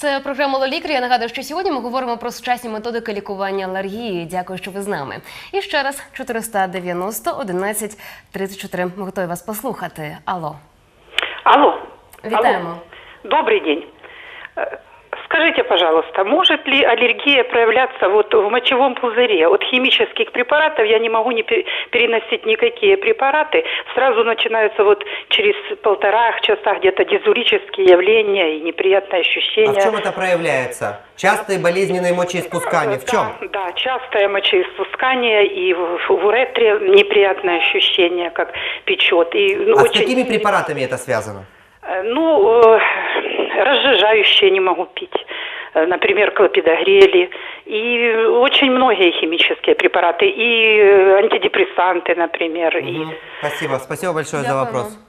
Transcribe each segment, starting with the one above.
Це програма «Лолікар». Я нагадую, що сьогодні ми говоримо про сучасні методики лікування алергії. Дякую, що ви з нами. І ще раз 490 11 34. Ми готові вас послухати. Алло. Алло. Вітаємо. Алло. Добрий день. Скажите, пожалуйста, может ли аллергия проявляться вот в мочевом пузыре? От химических препаратов я не могу не пе- переносить никакие препараты. Сразу начинаются вот через полтора часа где-то дизурические явления и неприятные А ощущения. в чем это проявляется? Частые болезненные мочеиспускания. В чем? Да, да, частое мочеиспускание и в, в уретре неприятное ощущение, как печет. И, ну, А с очень- какими препаратами это связано? Э, Ну, э, разжижающие не могу пить. Э, Например, клопидогрели. И очень многие химические препараты. И э, антидепрессанты, например. И... Мгм. Спасибо, спасибо большое за Дякуємо. вопрос. А,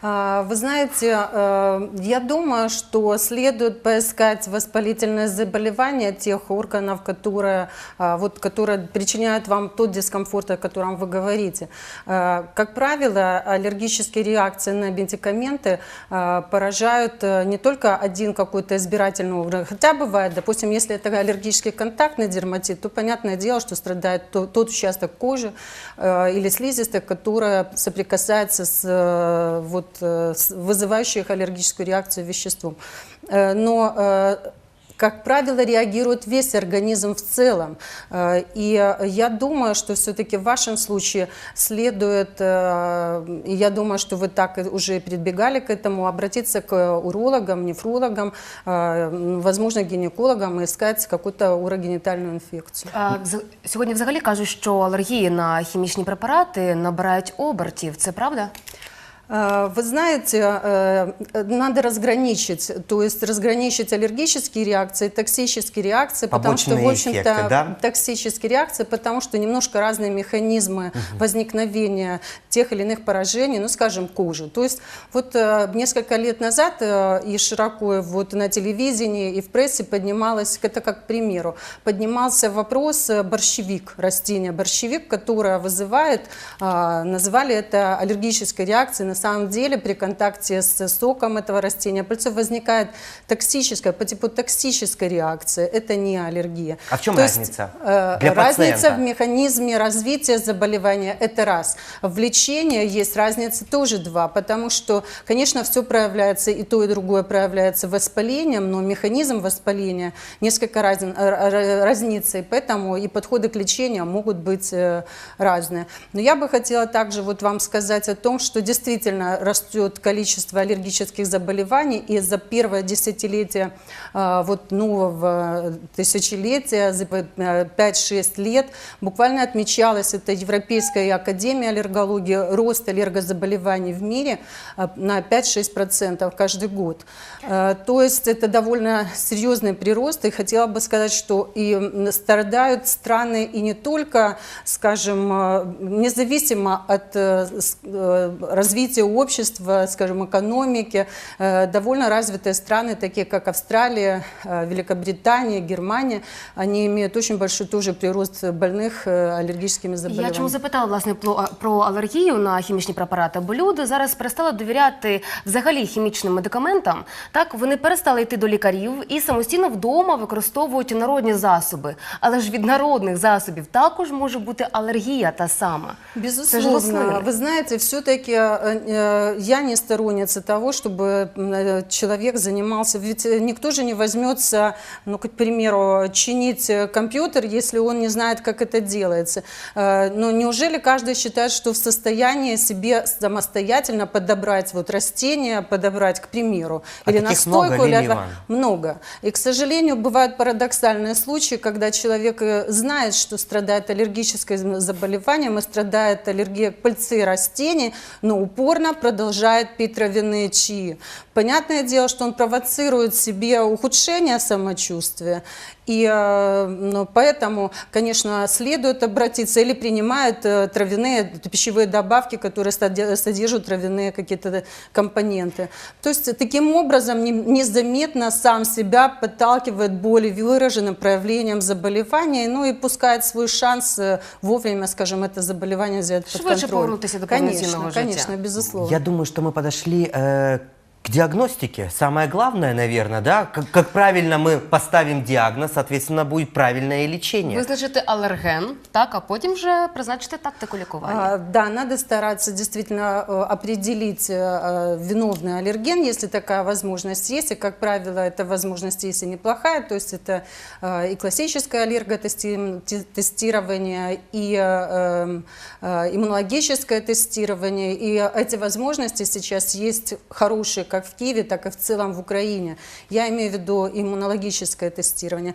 Вы знаете, э, я думаю, что следует поискать воспалительные заболевания тех органов, которые, а, вот, которые причиняют вам тот дискомфорт, о котором вы говорите. Э, Как правило, аллергические реакции на медикаменты э, поражают не только один какой-то избирательный орган, хотя бывает, допустим, если это аллергический контактный дерматит, то понятное дело, что страдает то- тот участок кожи или слизистой, которая соприкасается с, э, вот, э, с вызывающей их аллергическую реакцию веществом. Э, Но э, как правило, реагирует весь организм в целом. Э, И э, я думаю, что все-таки в вашем случае следует, э, и я думаю, что вы так и уже предбегали к этому, обратиться к урологам, нефрологам, э, возможно, гинекологам и искать какую-то урогенитальную инфекцию. А, вза- сьогодні взагалі кажуть, що алергії на хімічні препарати набирають обертів. Це правда? Э, Вы знаете, э, надо разграничить, то есть разграничить аллергические реакции токсические реакции, потому что, в Побочные общем-то, да? токсические реакции, потому что немножко разные механизмы возникновения тех или иных поражений, ну, скажем, кожи. То есть вот э, несколько лет назад и широко вот на телевидении и в прессе поднималось, это как к примеру, поднимался вопрос борщевик, растение борщевик, которое вызывает, называли это аллергической реакцией. На самом деле при контакте с соком этого растения пыльцой возникает токсическая, по типу токсической реакции. Это не аллергия. А в чем То есть, разница э, для разница пациента? в механизме развития заболевания – это раз. В лечении есть разница тоже два, потому что, конечно, все проявляется, и то, и другое проявляется воспалением, но механизм воспаления несколько разен, разнится, и поэтому и подходы к лечению могут быть э, разные. Но я бы хотела также вот вам сказать о том, что действительно растет количество аллергических заболеваний, и за первое десятилетие э, вот нового тысячелетия, за э, 5-6 лет, буквально отмечалась это Европейская академия аллергологии, рост аллергозаболеваний в мире э, на 5-6% каждый год. Э, То есть это довольно серьезный прирост, и хотела бы сказать, что и страдают страны и не только, скажем, э, независимо от э, с- э, развития общества, скажем, экономики, э, довольно развитые страны, такие как Австралия, э, Великобритания, Германия, они имеют очень большой тоже прирост больных э, аллергическими Я заболеваниями. чому запитала власне про, про алергію на хімічні препарати? Бо люди зараз перестали довіряти взагалі хімічним медикаментам. Так вони перестали йти до лікарів і самостійно вдома використовують народні засоби. Але ж від народних засобів також може бути алергія та сама. Це ж Безусловно. рослини. Вы знаете, все-таки я не сторонница того, чтобы э, человек занимался. Ведь э, никто же не возьмется, ну, к примеру, чинить э, компьютер, если он не знает, как это делается. Э, Но неужели каждый считает, что в состоянии себе самостоятельно подобрать вот растение, подобрать, к примеру, А или таких много, настойку, или Ивановна? много. И, к сожалению, бывают парадоксальные случаи, когда человек э, знает, что страдает аллергическим заболеванием и страдает аллергией к пыльцы растений, но упорно продолжает пить травяные чаи. Понятное дело, что он провоцирует себе ухудшение самочувствия. И э, ну, поэтому, конечно, следует обратиться или принимает э, травяные пищевые добавки, которые соде- содержат травяные какие-то компоненты. То есть таким образом не- незаметно сам себя подталкивает более выраженным проявлением заболевания, ну и пускает свой шанс э, вовремя, скажем, это заболевание взять под Швидше контроль. повернутися до Конечно, повноцінного життя. конечно, безусловно. Я думаю, что мы подошли э, к диагностике. Самое главное, наверное, да, как, как правильно мы поставим диагноз, соответственно, будет правильное лечение. Визначити алерген, так, а потім вже призначити тактику лікування. А, Да, надо стараться действительно э, определить э, виновный аллерген, если такая возможность есть. И, как правило, эта возможность есть и неплохая. То есть это э, и классическое аллерготестирование, и э, э, иммунологическое тестирование. И эти возможности сейчас есть хорошие как в Киеве, так и в целом в Украине. Я имею в виду иммунологическое тестирование.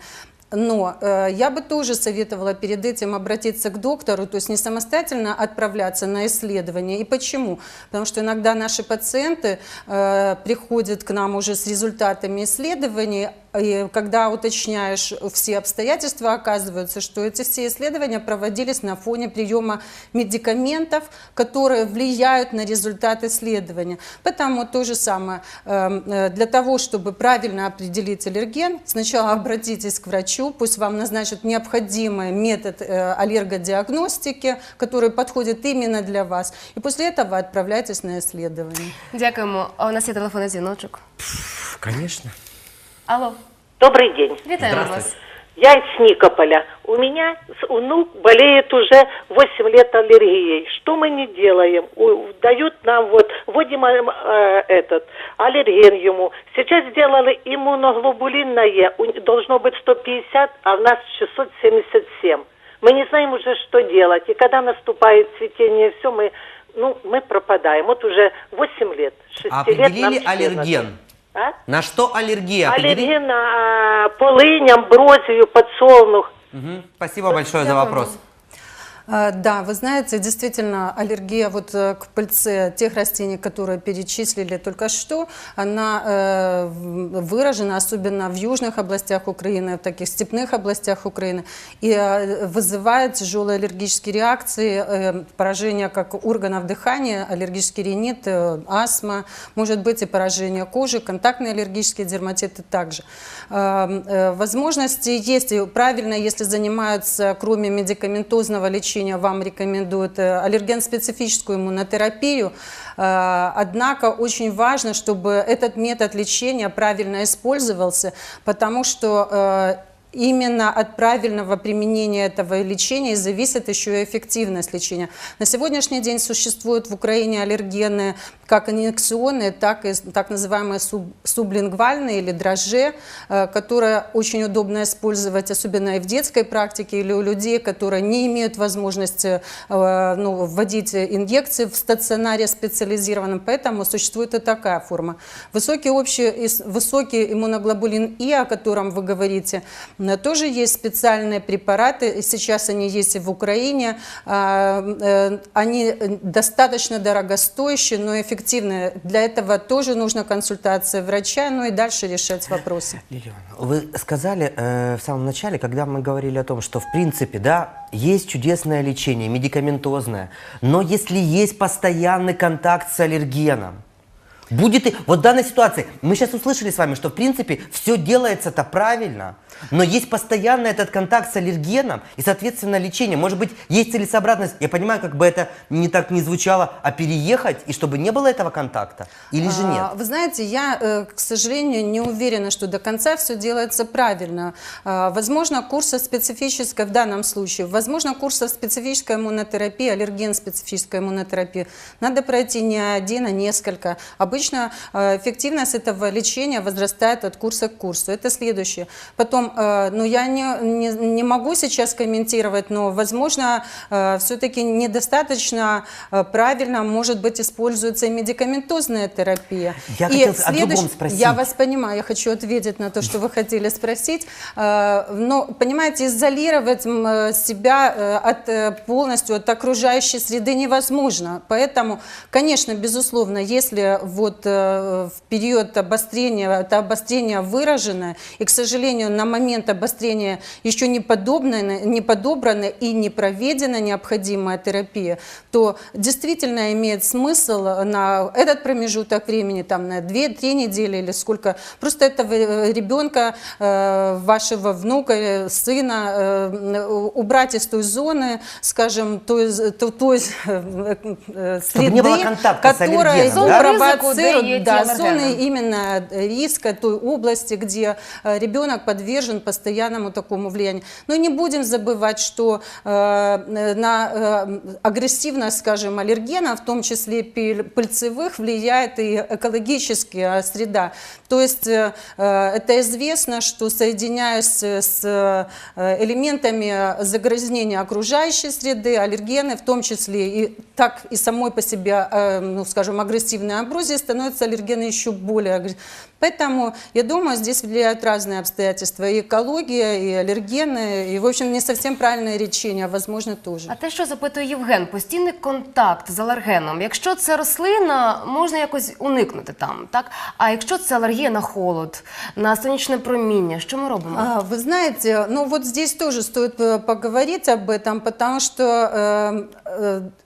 Но э, я бы тоже советовала перед этим обратиться к доктору, то есть не самостоятельно отправляться на исследование. И почему? Потому что иногда наши пациенты э, приходят к нам уже с результатами исследований, и когда уточняешь все обстоятельства, оказывается, что эти все исследования проводились на фоне приема медикаментов, которые влияют на результат исследования. Поэтому то же самое. э, э, Для того, чтобы правильно определить аллерген, сначала обратитесь к врачу, пусть вам назначат необходимый метод э, аллергодиагностики, который подходит именно для вас. И после этого отправляйтесь на исследование. Дякуємо. А у нас є телефонний дзвіночок. Конечно. Алло, Добрый день. вітаємо Здравствуйте. вас. Я из Никополя. У меня с- внук болеет уже 8 лет аллергией. Что мы не делаем? У- Дают нам вот, вводим э, этот аллерген ему. Сейчас сделали иммуноглобулинное, должно быть 150, а у нас 677. Мы не знаем уже, что делать. И когда наступает цветение, все, мы, ну, мы пропадаем. Вот уже 8 лет. 6 А лет нам определили 14. А? На что аллергия? Аллерген на полынь, амброзию, подсолнух. Мгм. Спасибо большое за вопрос. А, Да, вы знаете, действительно, аллергия вот э, к пыльце тех растений, которые перечислили только что, она э, выражена, особенно в южных областях Украины, в таких степных областях Украины, и э, вызывает тяжелые аллергические реакции, поражение как органов дыхания, аллергический ринит, астма, может быть и поражение кожи, контактные аллергические дерматиты также. Возможности есть, и правильно, если занимаются, кроме медикаментозного лечения, вам рекомендуют э, аллерген-специфическую иммунотерапию. Э, Однако очень важно, чтобы этот метод лечения правильно использовался, потому что э, Именно от правильного применения этого лечения зависит еще и эффективность лечения. На сегодняшний день существуют в Украине аллергены как инъекционные, так и так называемые суб- сублингвальные или дрожжи, э, которые очень удобно использовать, особенно и в детской практике, или у людей, которые не имеют возможности э, ну, вводить инъекции в стационаре специализированном. Поэтому существует и такая форма. Высокий, общий, высокий иммуноглобулин И, о котором вы говорите, тоже есть специальные препараты. Сейчас они есть и в Украине. А, э, Они достаточно дорогостоящие, но эффективные. Для этого тоже нужна консультация врача, ну и дальше решать вопросы. Лилиана, вы сказали э, в самом начале, когда мы говорили о том, что в принципе, да, есть чудесное лечение, медикаментозное, но если есть постоянный контакт с аллергеном, будет и... Вот в данной ситуации, мы сейчас услышали с вами, что в принципе все делается-то правильно, но есть постоянно этот контакт с аллергеном и, соответственно, лечение. Может быть, есть целесообразность, я понимаю, как бы это не так не звучало, а переехать, и чтобы не было этого контакта? Или же нет? А, Вы знаете, я, э, к сожалению, не уверена, что до конца все делается правильно. А, Возможно, курсы специфической, в данном случае, возможно, курсов специфической иммунотерапии, аллерген-специфической иммунотерапии надо пройти не один, а несколько. Обычно э, эффективность этого лечения возрастает от курса к курсу. Это следующее. Потом, э, ну, я не, не, не могу сейчас комментировать, но, возможно, все-таки недостаточно э, правильно, может быть, используется медикаментозная терапия. Я И хотел о другом следующ- спросить. Я вас понимаю, я хочу ответить на то, что вы хотели спросить. Э, Но, понимаете, изолировать э, себя э, от э, полностью от окружающей среды невозможно. Поэтому, конечно, безусловно, если вот э, в период обострения, это обострение выражено, и, к сожалению, на момент обострения еще не, подобно, не подобрана и не проведена необходимая терапия, то действительно имеет смысл на этот промежуток времени, там на 2-3 недели или сколько, просто этого э, ребенка, э, вашего внука, сына убрать из той зоны, скажем, той, той, той среды, которая да? Идентифицируют да, зоны именно э, риска той области, где э, ребенок подвержен постоянному такому влиянию. Но не будем забывать, что э, э, на э, агрессивность, скажем, аллергена, в том числе пыль- пыльцевых, влияет и экологическая среда. То есть э, э, это известно, что соединяясь с э, элементами загрязнения окружающей среды, аллергены, в том числе и так и самой по себе, э, ну, скажем, агрессивной амброзии, становятся аллергены еще более агрессивными. Поэтому, я думаю, здесь влияют разные обстоятельства. И экология, и аллергены, и, в общем, не совсем правильное лечение, а, возможно, тоже. А те, що запитує Євген, постійний контакт з алергеном. Якщо це рослина, можна якось уникнути там, так? А якщо це алергія на холод, на сонячне проміння, що ми робимо? А, Вы знаете, ну вот здесь тоже стоит э, поговорить об этом, потому что э, э, по-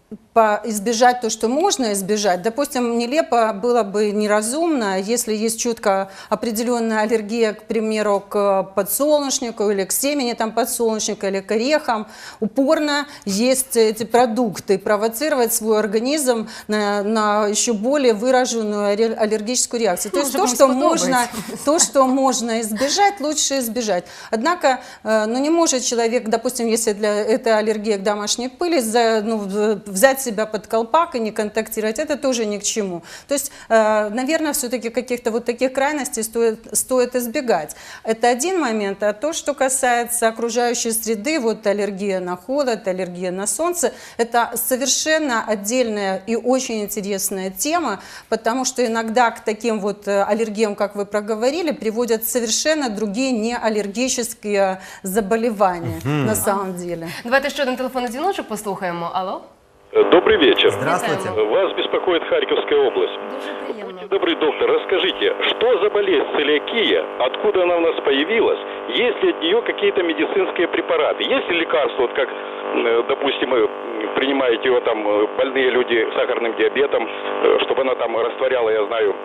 избежать то, что можно избежать. Допустим, нелепо было бы неразумно, если есть четко определенная аллергия, к примеру, к подсолнечнику или к семени там, подсолнечника или к орехам, упорно есть эти продукты, провоцировать свой организм на, на еще более выраженную аллер- аллергическую реакцию. То есть то, что можно то, что можно избежать, лучше избежать. Однако, э, ну, не может человек, допустим, если для, это аллергия к домашней пыли, за, ну, в- взять себя под колпак и не контактировать, это тоже ни к чему. То есть, э, наверное, все-таки каких-то вот таких крайностей стоит, стоит избегать. Это один момент. А то, что касается окружающей среды, вот аллергия на холод, аллергия на солнце, это совершенно отдельная и очень интересная тема, потому что иногда к таким вот э, аллергиям, как вы проговорили, приводят совершенно другие неаллергические заболевания на самом деле. Давайте ще один телефонний дзвіночок послухаємо. Алло? Добрый вечер. Здравствуйте. Вас беспокоит Харьковская область. Дуже приємно. Будьте добры, доктор, расскажите, что за болезнь целиакия, откуда она у нас появилась, есть ли от нее какие-то медицинские препараты, есть ли лекарства, вот как, м, допустим, э, принимаете его там э, больные люди с сахарным диабетом, э, чтобы она там растворяла, я знаю,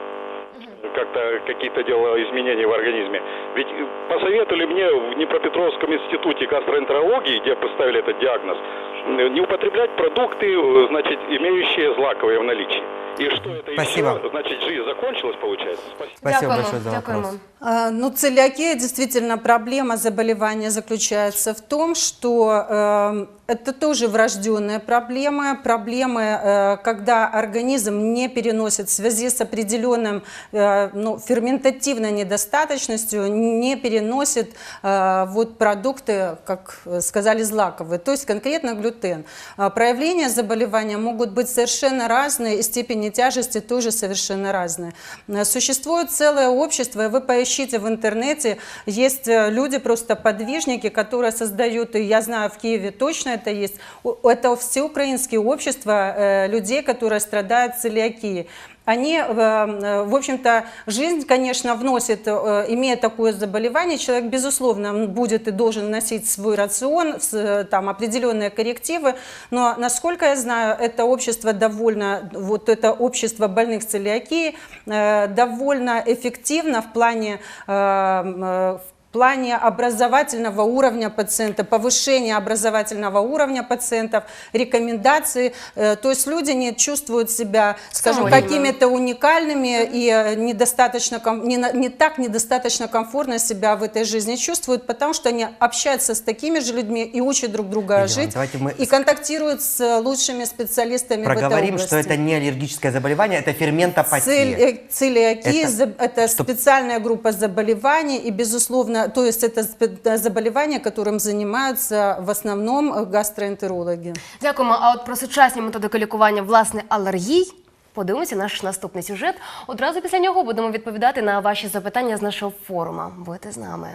как-то какие-то делала изменения в организме. Ведь э, посоветовали мне в Днепропетровском институте гастроэнтерологии, где поставили этот диагноз, не употреблять продукты, э, значит, имеющие злаковые в наличии. И что это Спасибо. еще? Значит, жизнь закончилась, получается? Спасибо. Спасибо большое за вопрос. А, Ну, целиакия действительно проблема заболевания заключается в том, что э, это тоже врожденная проблема, проблемы, э, когда организм не переносит в связи с определенным э, ну, ферментативной недостаточностью, не переносит э, вот продукты, как сказали, злаковые, то есть конкретно глютен. А Проявления заболевания могут быть совершенно разные, и степени тяжести тоже совершенно разные. Э, Существует целое общество, и вы поищите в интернете, есть э, люди, просто подвижники, которые создают, и я знаю, в Киеве точно это есть, это всеукраинские общества э, людей, которые страдают целиакией. Они, э, э, в общем-то, жизнь, конечно, вносит, э, имея такое заболевание, человек, безусловно, будет и должен носить свой рацион, там, определенные коррективы, но, насколько я знаю, это общество довольно, вот это общество больных целиакией э, довольно эффективно в плане в плане образовательного уровня пациента, повышения образовательного уровня пациентов, рекомендации. Э, То есть люди не чувствуют себя, скажем, какими-то уникальными и э, недостаточно, не, не так недостаточно комфортно себя в этой жизни чувствуют, потому что они общаются с такими же людьми и учат друг друга Елена, жить, давайте мы и контактируют с лучшими специалистами в этой Проговорим, области. что это не аллергическое заболевание, это ферментопатия. Э, Целиакия Это- это, специальная группа заболеваний, и, безусловно, то есть это спе- заболевание, которым занимаются в основном э, гастроэнтерологи. Дякуємо. А от про сучасні методики лікування власне алергій. Подивимося наш наступний сюжет. Одразу після нього будемо відповідати на ваші запитання з нашого форуму. Будьте з нами.